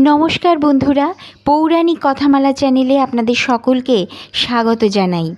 নমস্কার বন্ধুরা পৌরাণিক কথামালা চ্যানেলে আপনাদের সকলকে স্বাগত জানাই।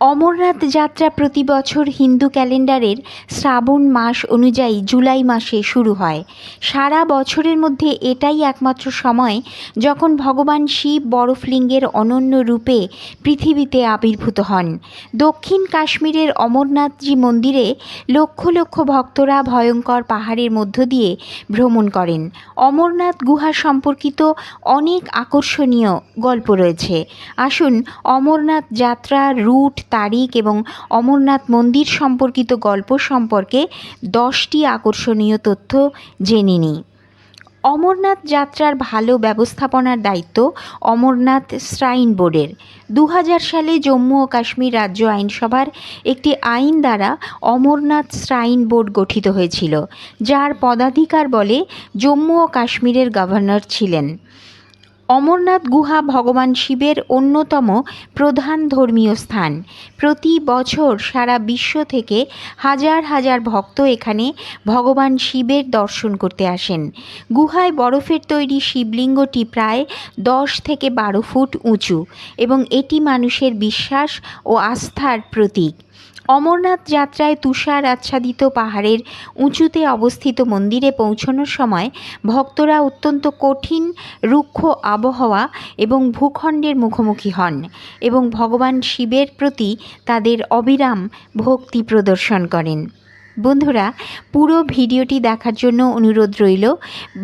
অমরনাথ যাত্রা প্রতি বছর হিন্দু ক্যালেন্ডারের শ্রাবণ মাস অনুযায়ী জুলাই মাসে শুরু হয়। সারা বছরের মধ্যে এটাই একমাত্র সময় যখন ভগবান শিব বরফলিঙ্গের অনন্য রূপে পৃথিবীতে আবির্ভূত হন। দক্ষিণ কাশ্মীরের অমরনাথজি মন্দিরে লক্ষ লক্ষ ভক্তরা ভয়ঙ্কর পাহাড়ের মধ্য দিয়ে ভ্রমণ করেন। অমরনাথ গুহা সম্পর্কিত অনেক আকর্ষণীয় গল্প রয়েছে। আসুন অমরনাথ যাত্রা রুট তারিখ এবং অমরনাথ মন্দির সম্পর্কিত গল্প সম্পর্কে দশটি আকর্ষণীয় তথ্য জেনে নিই। অমরনাথ যাত্রার ভালো ব্যবস্থাপনার দায়িত্ব অমরনাথ শ্রাইন বোর্ডের। দু হাজার সালে জম্মু ও কাশ্মীর রাজ্য আইনসভার একটি আইন দ্বারা অমরনাথ শ্রাইন বোর্ড গঠিত হয়েছিল, যার পদাধিকার বলে জম্মু ও কাশ্মীরের গভর্নর ছিলেন। অমরনাথ গুহা ভগবান শিবের অন্যতম প্রধান ধর্মীয় স্থান। প্রতি বছর সারা বিশ্ব থেকে হাজার হাজার ভক্ত এখানে ভগবান শিবের দর্শন করতে আসেন। গুহায় বরফের তৈরি শিবলিঙ্গটি প্রায় দশ থেকে বারো ফুট উঁচু এবং এটি মানুষের বিশ্বাস ও আস্থার প্রতীক। অমরনাথ যাত্রায় তুষার আচ্ছাদিত পাহাড়ের উঁচুতে অবস্থিত মন্দিরে পৌঁছানোর সময় ভক্তরা অত্যন্ত কঠিন, রুক্ষ আবহাওয়া এবং ভূখণ্ডের মুখোমুখি হন এবং ভগবান শিবের প্রতি তাদের অবিরাম ভক্তি প্রদর্শন করেন। বন্ধুরা, পুরো ভিডিওটি দেখার জন্য অনুরোধ রইল।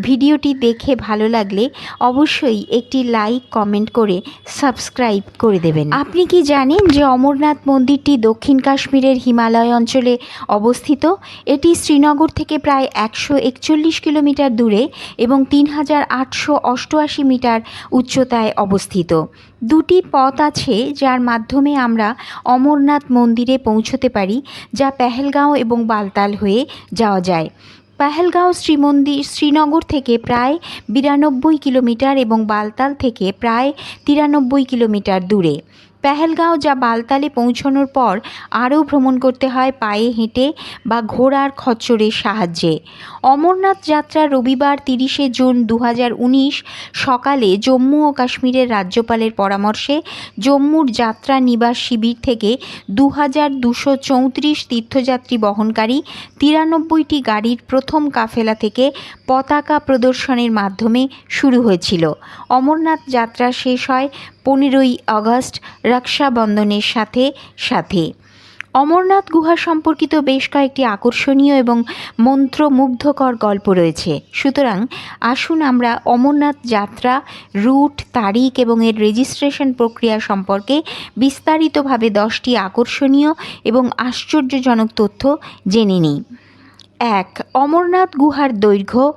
ভিডিওটি দেখে ভালো লাগলে অবশ্যই একটি লাইক, কমেন্ট করে সাবস্ক্রাইব করে দেবেন। আপনি কি জানেন যে অমরনাথ মন্দিরটি দক্ষিণ কাশ্মীরের হিমালয় অঞ্চলে অবস্থিত? এটি শ্রীনগর থেকে প্রায় একশো একচল্লিশ কিলোমিটার দূরে এবং তিন হাজার আটশো অষ্টআশি মিটার উচ্চতায় অবস্থিত। দুটি পথ আছে যার মাধ্যমে আমরা অমরনাথ মন্দিরে পৌঁছতে পারি, যা পেহেলগাঁও এবং বালতাল হয়ে যাওয়া যায়। পাহেলগাঁও শ্রীমন্দির শ্রীনগর থেকে প্রায় বিরানব্বই কিলোমিটার এবং বালতাল থেকে প্রায় তিরানব্বই কিলোমিটার দূরে। পেহেলগাঁও যা বালতালে পৌঁছানোর পর আরও ভ্রমণ করতে হয় পায়ে হেঁটে বা ঘোড়ার খচ্চরের সাহায্যে। অমরনাথ যাত্রা রবিবার তিরিশে জুন দু হাজার উনিশ সকালে জম্মু ও কাশ্মীরের রাজ্যপালের পরামর্শে জম্মুর যাত্রা নিবাস শিবির থেকে দু তীর্থযাত্রী বহনকারী তিরানব্বইটি গাড়ির প্রথম কাফেলা থেকে পতাকা প্রদর্শনের মাধ্যমে শুরু হয়েছিল। অমরনাথ যাত্রা শেষ হয় পনেরোই আগস্ট রক্ষাবন্ধনের সাথে সাথে। অমরনাথ গুহা সম্পর্কিত বেশ কয়েকটি আকর্ষণীয় এবং মন্ত্রমুগ্ধকর গল্প রয়েছে। সুতরাং আসুন আমরা অমরনাথ যাত্রা, রুট, তারিখ এবং এর রেজিস্ট্রেশন প্রক্রিয়া সম্পর্কে বিস্তারিতভাবে দশটি আকর্ষণীয় এবং আশ্চর্যজনক তথ্য জেনে নিই। এক, অমরনাথ গুহার দৈর্ঘ্য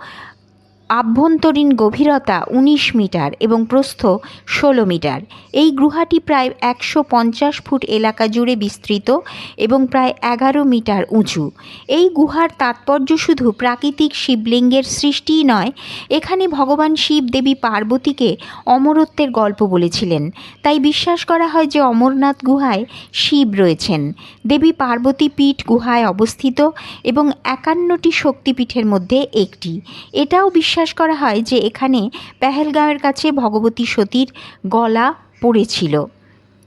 আভ্যন্তরীণ গভীরতা উনিশ মিটার এবং প্রস্থ ষোলো মিটার। এই গুহাটি প্রায় একশো পঞ্চাশ ফুট এলাকা জুড়ে বিস্তৃত এবং প্রায় এগারো মিটার উঁচু। এই গুহার তাৎপর্য শুধু প্রাকৃতিক শিবলিঙ্গের সৃষ্টিই নয়, এখানে ভগবান শিব দেবী পার্বতীকে অমরত্বের গল্প বলেছিলেন। তাই বিশ্বাস করা হয় যে অমরনাথ গুহায় শিব রয়েছেন। দেবী পার্বতী পীঠ গুহায় অবস্থিত এবং একান্নটি শক্তিপীঠের মধ্যে একটি। এটাও বিশ্বাস বিশ্বাস করা হয় যে এখানে পেহেলগাঁওয়ের কাছে ভগবতী সতীর গলা পড়েছিল।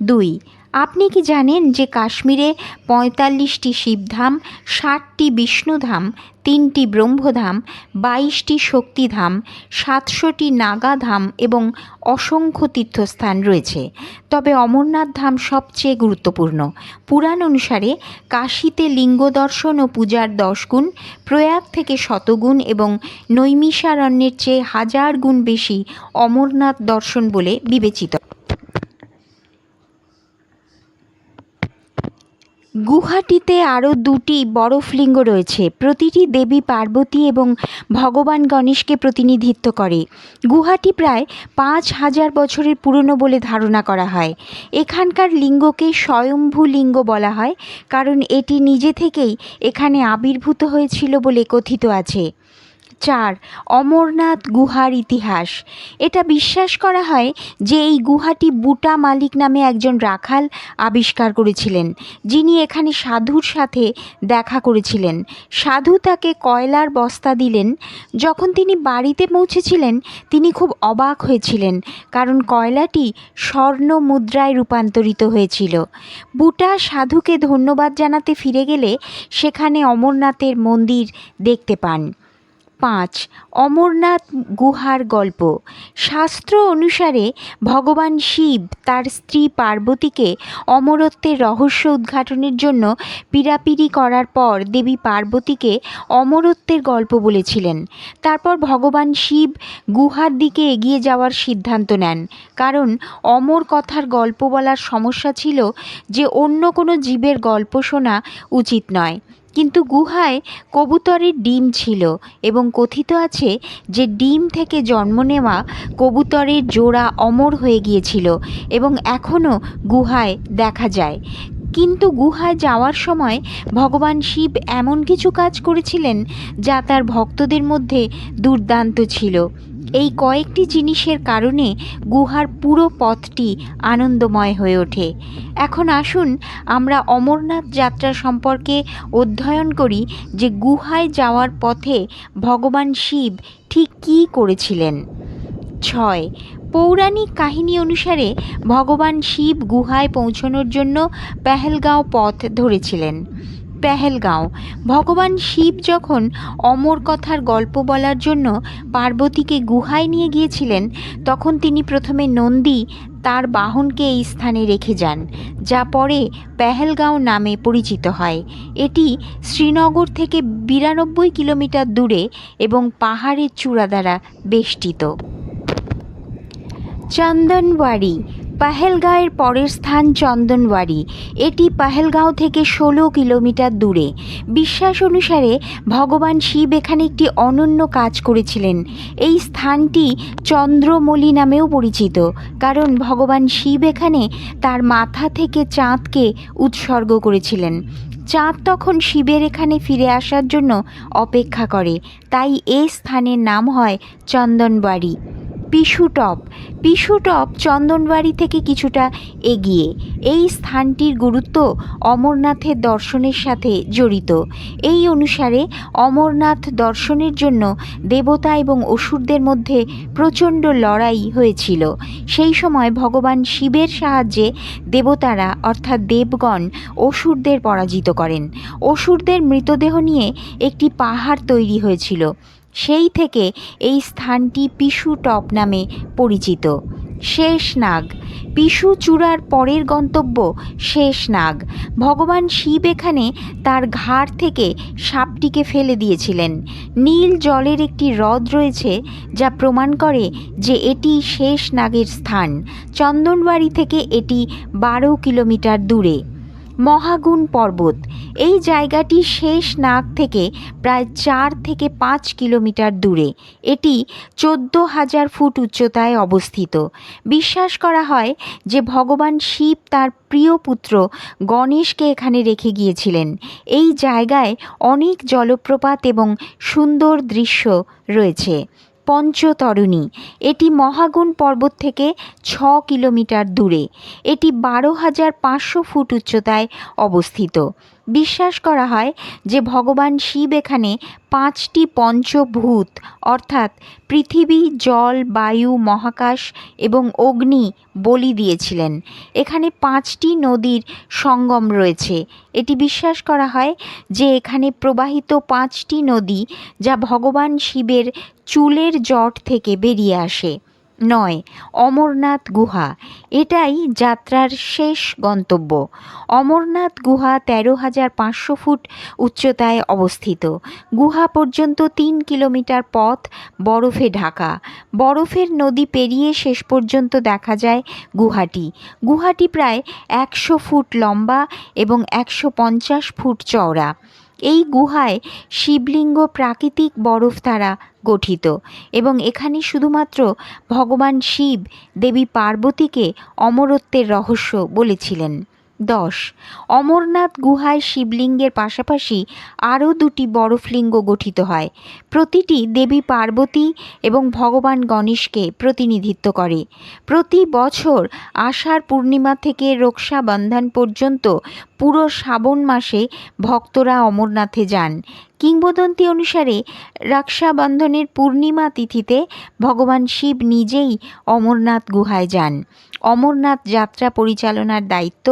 দুই আপনি কি জানেন যে কাশ্মীরে পঁয়তাল্লিশটি শিবধাম, ষাটটি বিষ্ণুধাম, তিনটি ব্রহ্মধাম, বাইশটি শক্তিধাম, সাতশোটি নাগাধাম এবং অসংখ্য তীর্থস্থান রয়েছে? তবে অমরনাথ ধাম সবচেয়ে গুরুত্বপূর্ণ। পুরাণ অনুসারে কাশীতে লিঙ্গ দর্শন ও পূজার দশ গুণ, প্রয়াগ থেকে শতগুণ এবং নৈমিষারণ্যের চেয়ে হাজার গুণ বেশি অমরনাথ দর্শন বলে বিবেচিত। গুহাটিতে আরও দুটি বরফলিঙ্গ রয়েছে। প্রতিটি দেবী পার্বতী এবং ভগবান গণেশকে প্রতিনিধিত্ব করে। গুহাটি প্রায় পাঁচ হাজার বছরের পুরনো বলে ধারণা করা হয়। এখানকার লিঙ্গকে স্বয়ম্ভু লিঙ্গ বলা হয়, কারণ এটি নিজে থেকেই এখানে আবির্ভূত হয়েছিল বলে কথিত আছে। চার, অমরনাথ গুহার ইতিহাস। এটা বিশ্বাস করা হয় যে এই গুহাটি বুটা মালিক নামে একজন রাখাল আবিষ্কার করেছিলেন, যিনি এখানে সাধুর সাথে দেখা করেছিলেন। সাধু তাকে কয়লার বস্তা দিলেন। যখন তিনি বাড়িতে পৌঁছেছিলেন, তিনি খুব অবাক হয়েছিলেন, কারণ কয়লাটি স্বর্ণ মুদ্রায় রূপান্তরিত হয়েছিল। বুটা সাধুকে ধন্যবাদ জানাতে ফিরে গেলে সেখানে অমরনাথের মন্দির দেখতে পান। পাঁচ অমরনাথ গুহার গল্প। শাস্ত্র অনুসারে ভগবান শিব তার স্ত্রী পার্বতীকে অমরত্বের রহস্য উদ্ঘাটনের জন্য পীড়াপিড়ি করার পর দেবী পার্বতীকে অমরত্বের গল্প বলেছিলেন। তারপর ভগবান শিব গুহার দিকে এগিয়ে যাওয়ার সিদ্ধান্ত নেন। কারণ অমর কথার গল্প বলার সমস্যা ছিল যে অন্য কোনো জীবের গল্প শোনা উচিত নয়। কিন্তু গুহায় কবুতরের ডিম ছিল এবং কথিত আছে যে ডিম থেকে জন্ম নেওয়া কবুতরের জোড়া অমর হয়ে গিয়েছিল এবং এখনও গুহায় দেখা যায়। কিন্তু গুহায় যাওয়ার সময় ভগবান শিব এমন কিছু কাজ করেছিলেন যা তার ভক্তদের মধ্যে দুর্দান্ত ছিল। এই কয়েকটি জিনিসের কারণে গুহার পুরো পথটি আনন্দময় হয়ে ওঠে। এখন আসুন আমরা অমরনাথ যাত্রা সম্পর্কে অধ্যয়ন করি যে গুহায় যাওয়ার পথে ভগবান শিব ঠিক কী করেছিলেন। ছয়, পৌরাণিক কাহিনী অনুসারে ভগবান শিব গুহায় পৌঁছানোর জন্য পেহেলগাঁও পথ ধরেছিলেন। পেহেলগাঁও। ভগবান শিব যখন অমর কথার গল্প বলার জন্য পার্বতীকে গুহায় নিয়ে গিয়েছিলেন, তখন তিনি প্রথমে নন্দী তার বাহনকে এই স্থানে রেখে যান, যা পরে পেহেলগাঁও নামে পরিচিত হয়। এটি শ্রীনগর থেকে বিরানব্বই কিলোমিটার দূরে এবং পাহাড়ের চূড়া দ্বারা বেষ্টিত। চন্দনওয়ারি পাহেলগাঁওয়ের পরের স্থান চন্দনওয়ারি এটি পাহেলগাঁও থেকে ষোলো কিলোমিটার দূরে। বিশ্বাস অনুসারে ভগবান শিব এখানে একটি অনন্য কাজ করেছিলেন। এই স্থানটি চন্দ্রমলি নামেও পরিচিত, কারণ ভগবান শিব এখানে তার মাথা থেকে চাঁদকে উৎসর্গ করেছিলেন। চাঁদ তখন শিবের এখানে ফিরে আসার জন্য অপেক্ষা করে, তাই এই স্থানের নাম হয় চন্দনবাড়ি পিসুটপ পিসুটপ চন্দনবাড়ি থেকে কিছুটা এগিয়ে। এই স্থানটির গুরুত্ব অমরনাথের দর্শনের সাথে জড়িত। এই অনুসারে অমরনাথ দর্শনের জন্য দেবতা এবং অসুরদের মধ্যে প্রচণ্ড লড়াই হয়েছিল। সেই সময় ভগবান শিবের সাহায্যে দেবতারা অর্থাৎ দেবগণ অসুরদের পরাজিত করেন। অসুরদের মৃতদেহ নিয়ে একটি পাহাড় তৈরি হয়েছিল। সেই থেকে এই স্থানটি পিসু টপ নামে পরিচিত। শেষনাগ পিসু চূড়ার পরের গন্তব্য শেষনাগ ভগবান শিব এখানে তার ঘাড় থেকে সাপটিকে ফেলে দিয়েছিলেন। নীল জলের একটি হ্রদ রয়েছে যা প্রমাণ করে যে এটি শেষনাগের স্থান। চন্দনবাড়ি থেকে এটি বারো কিলোমিটার দূরে। মহাগুণ পর্বত। এই জায়গাটি শেষ নাগ থেকে প্রায় চার থেকে পাঁচ কিলোমিটার দূরে। এটি চোদ্দ হাজার ফুট উচ্চতায় অবস্থিত। বিশ্বাস করা হয় যে ভগবান শিব তার প্রিয় পুত্র গণেশকে এখানে রেখে গিয়েছিলেন। এই জায়গায় অনেক জলপ্রপাত এবং সুন্দর দৃশ্য রয়েছে। পঞ্চতরণী। এটি মহাগুণ পর্বত থেকে ছ কিলোমিটার দূরে। এটি বারো হাজার পাঁচশো ফুট উচ্চতায় অবস্থিত। বিশ্বাস করা হয় যে ভগবান শিব এখানে পাঁচটি পঞ্চভূত, অর্থাৎ পৃথিবী, জল, বায়ু, মহাকাশ এবং অগ্নি বলি দিয়েছিলেন। এখানে পাঁচটি নদীর সঙ্গম রয়েছে। এটি বিশ্বাস করা হয় যে এখানে প্রবাহিত পাঁচটি নদী যা ভগবান শিবের চুলের জট থেকে বেরিয়ে আসে। নয়, অমরনাথ গুহা। এটাই যাত্রার শেষ গন্তব্য। অমরনাথ গুহা তেরো হাজার পাঁচশো ফুট উচ্চতায় অবস্থিত। গুহা পর্যন্ত তিন কিলোমিটার পথ, বরফে ঢাকা। বরফের নদী পেরিয়ে শেষ পর্যন্ত দেখা যায় গুহাটি। গুহাটি প্রায় একশো ফুট লম্বা এবং একশো পঞ্চাশ ফুট চওড়া। এই গুহায় শিবলিঙ্গ প্রাকৃতিক বরফ দ্বারা গঠিত এবং এখানে শুধুমাত্র ভগবান শিব, দেবী পার্বতীকে অমরত্বের রহস্য বলেছিলেন। দশ। অমরনাথ গুহায় শিবলিঙ্গের পাশাপাশি আরও দুটি বরফলিঙ্গ গঠিত হয়। প্রতিটি দেবী পার্বতী এবং ভগবান গণেশকে প্রতিনিধিত্ব করে। প্রতি বছর আষাঢ় পূর্ণিমা থেকে রক্ষাবন্ধন পর্যন্ত পুরো শ্রাবণ মাসে ভক্তরা অমরনাথে যান। কিংবদন্তি অনুসারে রক্ষাবন্ধনের পূর্ণিমা তিথিতে ভগবান শিব নিজেই অমরনাথ গুহায় যান। অমরনাথ যাত্রা পরিচালনার দায়িত্ব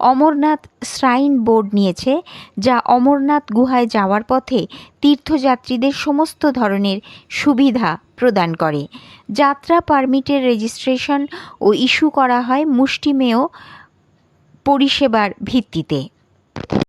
অমরনাথ শ্রাইন বোর্ড নিয়েছে, যা অমরনাথ গুহায় যাওয়ার পথে তীর্থযাত্রীদের সমস্ত ধরনের সুবিধা প্রদান করে। যাত্রা পারমিটের রেজিস্ট্রেশন ও ইস্যু করা হয় মুষ্টিমেয় পরিষেবার ভিত্তিতে।